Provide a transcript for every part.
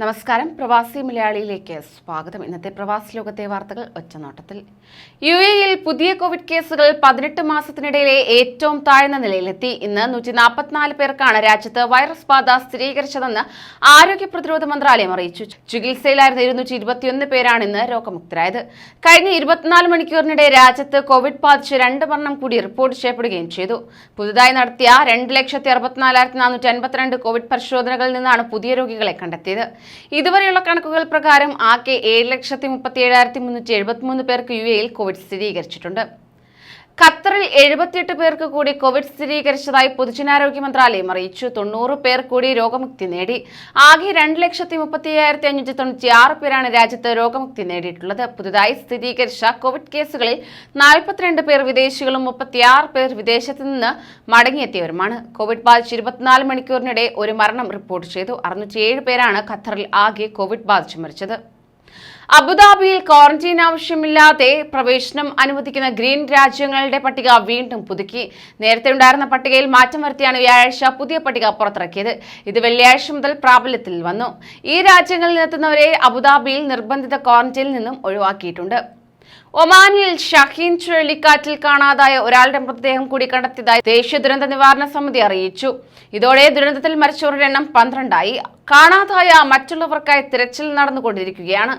നമസ്കാരം. പ്രവാസി മലയാളിയിലേക്ക് സ്വാഗതം. ഇന്നത്തെ പ്രവാസി ലോകത്തെ വാർത്തകൾ ഒറ്റനോട്ടത്തിൽ യു എയിൽ പുതിയ കോവിഡ് കേസുകൾ പതിനെട്ട് മാസത്തിനിടയിലെ ഏറ്റവും താഴ്ന്ന നിലയിലെത്തി. ഇന്ന് നൂറ്റി നാൽപ്പത്തിനാല് പേർക്കാണ് രാജ്യത്ത് വൈറസ് ബാധ സ്ഥിരീകരിച്ചതെന്ന് ആരോഗ്യ പ്രതിരോധ മന്ത്രാലയം അറിയിച്ചു. ചികിത്സയിലായിരുന്ന ഇരുന്നൂറ്റി ഇരുപത്തിയൊന്ന് പേരാണ് ഇന്ന് രോഗമുക്തരായത്. കഴിഞ്ഞ ഇരുപത്തിനാല് മണിക്കൂറിനിടെ രാജ്യത്ത് കോവിഡ് ബാധിച്ച് രണ്ട് മരണം കൂടി റിപ്പോർട്ട് ചെയ്യപ്പെടുകയും ചെയ്തു. പുതുതായി നടത്തിയ രണ്ട് ലക്ഷത്തി അറുപത്തിനാലായിരത്തി നാനൂറ്റി അൻപത്തിരണ്ട് കോവിഡ് പരിശോധനകളിൽ നിന്നാണ് പുതിയ രോഗികളെ കണ്ടെത്തിയത്. ഇതുവരെയുള്ള കണക്കുകൾ പ്രകാരം ആകെ ഏഴ് ലക്ഷത്തി മുപ്പത്തി ഏഴായിരത്തി മുന്നൂറ്റി എഴുപത്തിമൂന്ന് പേർക്ക് യു എയിൽ കോവിഡ് സ്ഥിരീകരിച്ചിട്ടുണ്ട്. ഖത്തറിൽ എഴുപത്തിയെട്ട് പേർക്ക് കൂടി കോവിഡ് സ്ഥിരീകരിച്ചതായി പൊതുജനാരോഗ്യ മന്ത്രാലയം അറിയിച്ചു. തൊണ്ണൂറ് പേർ കൂടി രോഗമുക്തി നേടി. ആകെ രണ്ട് ലക്ഷത്തി മുപ്പത്തി അയ്യായിരത്തി അഞ്ഞൂറ്റി തൊണ്ണൂറ്റി ആറ് പേരാണ് രാജ്യത്ത് രോഗമുക്തി നേടിയിട്ടുള്ളത്. പുതുതായി സ്ഥിരീകരിച്ച കോവിഡ് കേസുകളിൽ നാൽപ്പത്തിരണ്ട് പേർ വിദേശികളും മുപ്പത്തിയാറ് പേർ വിദേശത്ത് നിന്ന് മടങ്ങിയെത്തിയവരുമാണ്. കോവിഡ് ബാധിച്ച് ഇരുപത്തിനാല് മണിക്കൂറിനിടെ ഒരു മരണം റിപ്പോർട്ട് ചെയ്തു. അറുന്നൂറ്റിയേഴ് പേരാണ് ഖത്തറിൽ ആകെ കോവിഡ് ബാധിച്ച് മരിച്ചത്. അബുദാബിയിൽ ക്വാറന്റീൻ ആവശ്യമില്ലാതെ പ്രവേശനം അനുവദിക്കുന്ന ഗ്രീൻ രാജ്യങ്ങളുടെ പട്ടിക വീണ്ടും പുതുക്കി. നേരത്തെ ഉണ്ടായിരുന്ന പട്ടികയിൽ മാറ്റം വരുത്തിയാണ് വ്യാഴാഴ്ച പുതിയ പട്ടിക പുറത്തിറക്കിയത്. ഇത് വെള്ളിയാഴ്ച മുതൽ പ്രാബല്യത്തിൽ വന്നു. ഈ രാജ്യങ്ങളിൽ നിന്നെത്തുന്നവരെ അബുദാബിയിൽ നിർബന്ധിത ക്വാറന്റീനിൽ നിന്നും ഒഴിവാക്കിയിട്ടുണ്ട്. ഒമാനിൽ ഷഹീൻ ചുഴലിക്കാറ്റിൽ കാണാതായ ഒരാളുടെ മൃതദേഹം കൂടി കണ്ടെത്തിയതായി ദേശീയ ദുരന്ത നിവാരണ സമിതി അറിയിച്ചു. ഇതോടെ ദുരന്തത്തിൽ മരിച്ചവരുടെ എണ്ണം പന്ത്രണ്ടായി. കാണാതായ മറ്റുള്ളവർക്കായി തിരച്ചിൽ നടന്നുകൊണ്ടിരിക്കുകയാണ്.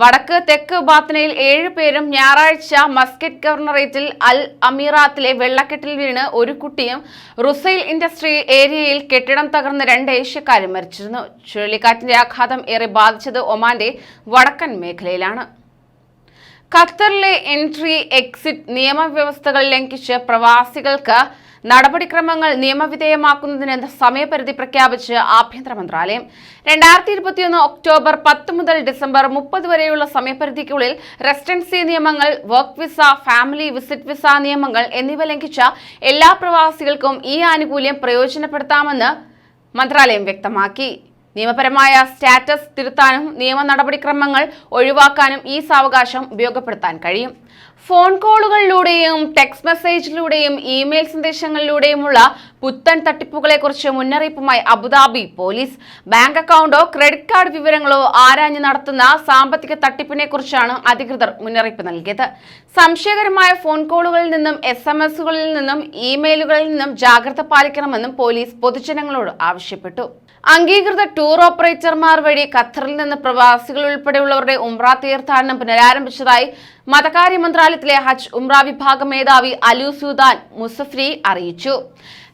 വടക്ക് തെക്ക് ബാത്തനയിൽ ഏഴ് പേരും ഞായറാഴ്ച മസ്കറ്റ് ഗവർണറേറ്റിൽ അൽ അമീറാത്തിലെ വെള്ളക്കെട്ടിൽ വീണ് ഒരു കുട്ടിയും റുസൈൽ ഇൻഡസ്ട്രി ഏരിയയിൽ കെട്ടിടം തകർന്ന് രണ്ട് ഏഷ്യക്കാരും മരിച്ചിരുന്നു. ചുഴലിക്കാറ്റിന്റെ ആഘാതം ഏറെ ബാധിച്ചത് ഒമാന്റെ വടക്കൻ മേഖലയിലാണ്. ഖത്തറിലെ എൻട്രി എക്സിറ്റ് നിയമവ്യവസ്ഥകൾ ലംഘിച്ച് പ്രവാസികൾക്ക് നടപടിക്രമങ്ങൾ നിയമവിധേയമാക്കുന്നതിന് സമയപരിധി പ്രഖ്യാപിച്ച് ആഭ്യന്തര മന്ത്രാലയം. രണ്ടായിരത്തി ഇരുപത്തിയൊന്ന് ഒക്ടോബർ പത്ത് മുതൽ ഡിസംബർ മുപ്പത് വരെയുള്ള സമയപരിധിക്കുള്ളിൽ റെസിഡൻസി നിയമങ്ങൾ work visa family visit visa നിയമങ്ങൾ എന്നിവ ലംഘിച്ച എല്ലാ പ്രവാസികൾക്കും ഈ ആനുകൂല്യം പ്രയോജനപ്പെടുത്താമെന്ന് മന്ത്രാലയം വ്യക്തമാക്കി. നിയമപരമായ സ്റ്റാറ്റസ് തിരുത്താനും നിയമ നടപടിക്രമങ്ങൾ ഒഴിവാക്കാനും ഈ സാവകാശം ഉപയോഗപ്പെടുത്താൻ കഴിയും. ഫോൺ കോളുകളിലൂടെയും ടെക്സ്റ്റ് മെസ്സേജിലൂടെയും ഇമെയിൽ സന്ദേശങ്ങളിലൂടെയുമുള്ള പുത്തൻ തട്ടിപ്പുകളെക്കുറിച്ച് മുന്നറിയിപ്പുമായി അബുദാബി പോലീസ്. ബാങ്ക് അക്കൗണ്ടോ ക്രെഡിറ്റ് കാർഡ് വിവരങ്ങളോ ആരാഞ്ഞ് നടത്തുന്ന സാമ്പത്തിക തട്ടിപ്പിനെ കുറിച്ചാണ് അധികൃതർ മുന്നറിയിപ്പ് നൽകിയത്. സംശയകരമായ ഫോൺ കോളുകളിൽ നിന്നും എസ് എം എസുകളിൽ നിന്നും ഇമെയിലുകളിൽ നിന്നും ജാഗ്രത പാലിക്കണമെന്നും പോലീസ് പൊതുജനങ്ങളോട് ആവശ്യപ്പെട്ടു. അംഗീകൃത ടൂർ ഓപ്പറേറ്റർമാർ വഴി ഖത്തറിൽ നിന്ന് പ്രവാസികൾ ഉൾപ്പെടെയുള്ളവരുടെ ഉംറ തീർത്ഥാടനം പുനരാരംഭിച്ചതായി മതകാര്യ മന്ത്രാലയത്തിലെ ഹജ്ജ് ഉംറ വിഭാഗം മേധാവി അലു സുദാൻ മുസഫ്രി അറിയിച്ചു.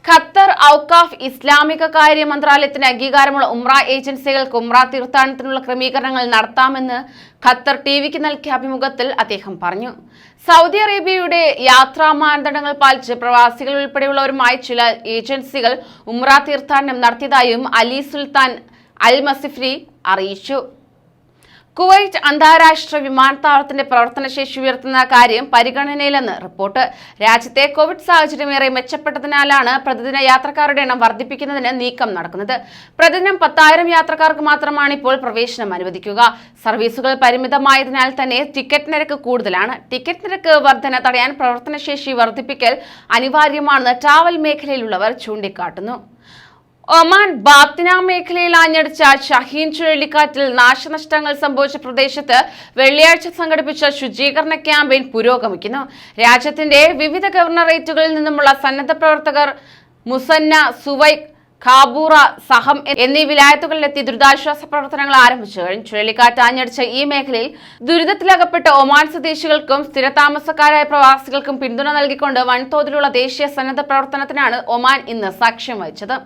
ഖത്തർ ഔക്കാഫ് ഇസ്ലാമിക കാര്യ മന്ത്രാലയത്തിന് അംഗീകാരമുള്ള ഉംറ ഏജൻസികൾക്ക് ഉംറ തീർത്ഥാടനത്തിനുള്ള ക്രമീകരണങ്ങൾ നടത്താമെന്ന് ഖത്തർ ടി വിക്ക് നൽകിയ അഭിമുഖത്തിൽ അദ്ദേഹം പറഞ്ഞു. സൗദി അറേബ്യയുടെ യാത്രാ മാനദണ്ഡങ്ങൾ പാലിച്ച് പ്രവാസികൾ ഉൾപ്പെടെയുള്ളവരുമായി ചില ഏജൻസികൾ ഉംറ തീർത്ഥാടനം നടത്തിയതായും അലി സുൽത്താൻ അൽ മസിഫ്രി അറിയിച്ചു. കുവൈറ്റ് അന്താരാഷ്ട്ര വിമാനത്താവളത്തിന്റെ പ്രവർത്തനശേഷി ഉയർത്തുന്ന കാര്യം പരിഗണനയിലെന്ന് റിപ്പോർട്ട്. രാജ്യത്തെ കോവിഡ് സാഹചര്യം ഏറെ മെച്ചപ്പെട്ടതിനാലാണ് പ്രതിദിന യാത്രക്കാരുടെ എണ്ണം വർദ്ധിപ്പിക്കുന്നതിന് നീക്കം നടക്കുന്നത്. പ്രതിദിനം പത്തായിരം യാത്രക്കാർക്ക് മാത്രമാണ് ഇപ്പോൾ പ്രവേശനം അനുവദിക്കുക. സർവീസുകൾ പരിമിതമായതിനാൽ തന്നെ ടിക്കറ്റ് നിരക്ക് കൂടുതലാണ്. ടിക്കറ്റ് നിരക്ക് വർധന തടയാൻ പ്രവർത്തനശേഷി വർദ്ധിപ്പിക്കൽ അനിവാര്യമാണെന്ന് ട്രാവൽ മേഖലയിലുള്ളവർ ചൂണ്ടിക്കാട്ടുന്നു. ഒമാൻ ബാത്തിന മേഖലയിൽ ആഞ്ഞടിച്ച ഷഹീൻ ചുഴലിക്കാറ്റിൽ നാശനഷ്ടങ്ങൾ സംഭവിച്ച പ്രദേശത്ത് വെള്ളിയാഴ്ച സംഘടിപ്പിച്ച ശുചീകരണ ക്യാമ്പയിൻ പുരോഗമിക്കുന്നു. രാജ്യത്തിന്റെ വിവിധ ഗവർണറേറ്റുകളിൽ നിന്നുമുള്ള സന്നദ്ധ പ്രവർത്തകർ മുസന്ന സുവൈക് ഖാബൂറ സഹം എന്നീ വിലായത്തുകളിലെത്തി ദുരിതാശ്വാസ പ്രവർത്തനങ്ങൾ ആരംഭിച്ചു. കഴിഞ്ഞു ചുഴലിക്കാറ്റ് ആഞ്ഞടിച്ച ഈ മേഖലയിൽ ദുരിതത്തിലകപ്പെട്ട ഒമാൻ സ്വദേശികൾക്കും സ്ഥിരതാമസക്കാരായ പ്രവാസികൾക്കും പിന്തുണ നൽകിക്കൊണ്ട് വൻതോതിലുള്ള ദേശീയ സന്നദ്ധ പ്രവർത്തനത്തിനാണ് ഒമാൻ ഇന്ന് സാക്ഷ്യം വഹിച്ചത്.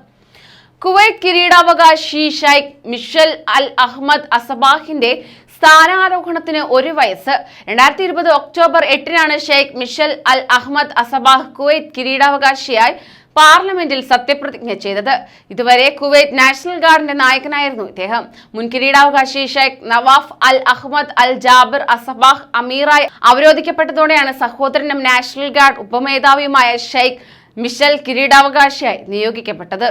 കുവൈറ്റ് കിരീടാവകാശി ഷൈഖ് മിഷൽ അൽ അഹമ്മദ് അസബാഹിന്റെ സ്ഥാനാരോഹണത്തിന് ഒരു വയസ്സ്. രണ്ടായിരത്തി ഇരുപത് ഒക്ടോബർ എട്ടിനാണ് Sheikh Mishal Al Ahmad As Sabah Kuwait കിരീടാവകാശിയായി പാർലമെന്റിൽ സത്യപ്രതിജ്ഞ ചെയ്തത്. ഇതുവരെ കുവൈറ്റ് നാഷണൽ ഗാർഡിന്റെ നായകനായിരുന്നു ഇദ്ദേഹം. മുൻ കിരീടാവകാശി Sheikh Nawaf Al Ahmad Al Jaber As Sabah അമീറായി അവരോധിക്കപ്പെട്ടതോടെയാണ് സഹോദരനും നാഷണൽ ഗാർഡ് ഉപമേധാവിയുമായ ഷെയ്ഖ് മിഷൽ കിരീടാവകാശിയായി നിയോഗിക്കപ്പെട്ടത്.